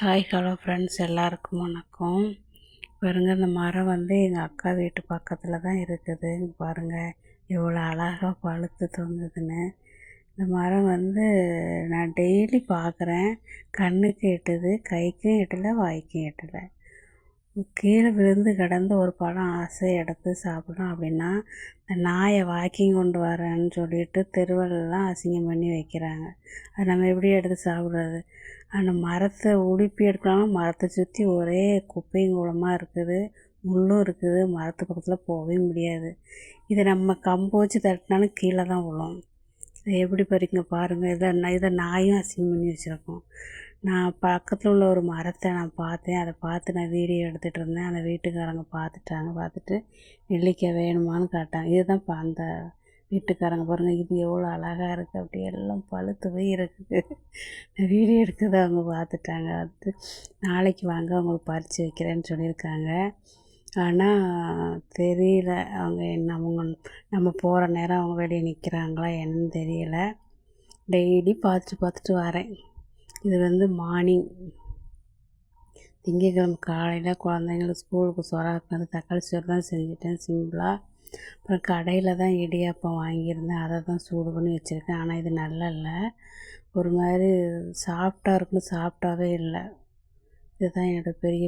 Hi hello friends எல்லாருக்கும் வணக்கம். பாருங்க இந்த மரம் வந்து எங்கள் அக்கா வீட்டு பக்கத்தில் தான் இருக்குது. பாருங்கள் எவ்வளோ அழகாக பழுத்து தொங்குதுன்னு இந்த மரம் வந்து நான் டெய்லி பார்க்குறேன் கண்ணுக்கு எட்டுது கைக்கும் எட்டலை வாய்க்கும் எட்டலை. கீழே விழுந்து கிடந்து ஒரு பழம் ஆசை எடுத்து சாப்பிடும் அப்படின்னா இந்த நாயை வாக்கிங் கொண்டு வரேன்னு சொல்லிட்டு தெருவெல்லாம் அசிங்கம் பண்ணி வைக்கிறாங்க. அது நம்ம எப்படி எடுத்து சாப்பிட்றது? அந்த மரத்தை உடுப்பி எடுக்கலாம்? மரத்தை சுற்றி ஒரே குப்பையும் கூலமாக இருக்குது முள்ளும் இருக்குது மரத்து பக்கத்தில் போகவே முடியாது. இதை நம்ம கம்பு வச்சு தட்டினாலும் கீழே தான் விழும். இதை எப்படி பறிங்க பாருங்கள் இதை இதை நாயும் அசிங்கம் பண்ணி வச்சுருக்கோம். நான் பக்கத்தில் உள்ள ஒரு மரத்தை நான் பார்த்தேன். அதை பார்த்து நான் வீடியோ எடுத்துகிட்டு இருந்தேன். அந்த வீட்டுக்காரங்க பார்த்துட்டாங்க. பார்த்துட்டு நெல்லிக்காய் வேணுமான்னு கேட்டாங்க. இதுதான் இப்போ அந்த வீட்டுக்காரங்க பாருங்கள் இது எவ்வளோ அழகாக இருக்குது அப்படி எல்லாம் பழுத்து போய் இருக்குது. நான் வீடியோ எடுக்கிறது அவங்க பார்த்துட்டாங்க. அது நாளைக்கு வாங்க அவங்களுக்கு பறித்து வைக்கிறேன்னு சொல்லியிருக்காங்க. ஆனால் தெரியல. அவங்க என்ன அவங்க நம்ம போகிற நேரம் அவங்க வெளியே நிற்கிறாங்களா என்னன்னு தெரியல. டெய்லி பார்த்துட்டு பார்த்துட்டு வரேன். இது வந்து மார்னிங் திங்கக்கிழமை காலையில் குழந்தைங்களுக்கு ஸ்கூலுக்கு சொராக்குனது தக்காளி சோறு தான் செஞ்சுட்டேன் சிம்பிளாக அப்புறம் கடையில் தான் இடியாப்பம் வாங்கியிருந்தேன். அதை தான் சூடு பண்ணி வச்சுருக்கேன். ஆனால் இது நல்லா இல்லை. ஒரு மாதிரி சாஃப்டாக இருக்குன்னு சாஃப்டாகவே இல்லை. இதுதான் என்னோடய பெரிய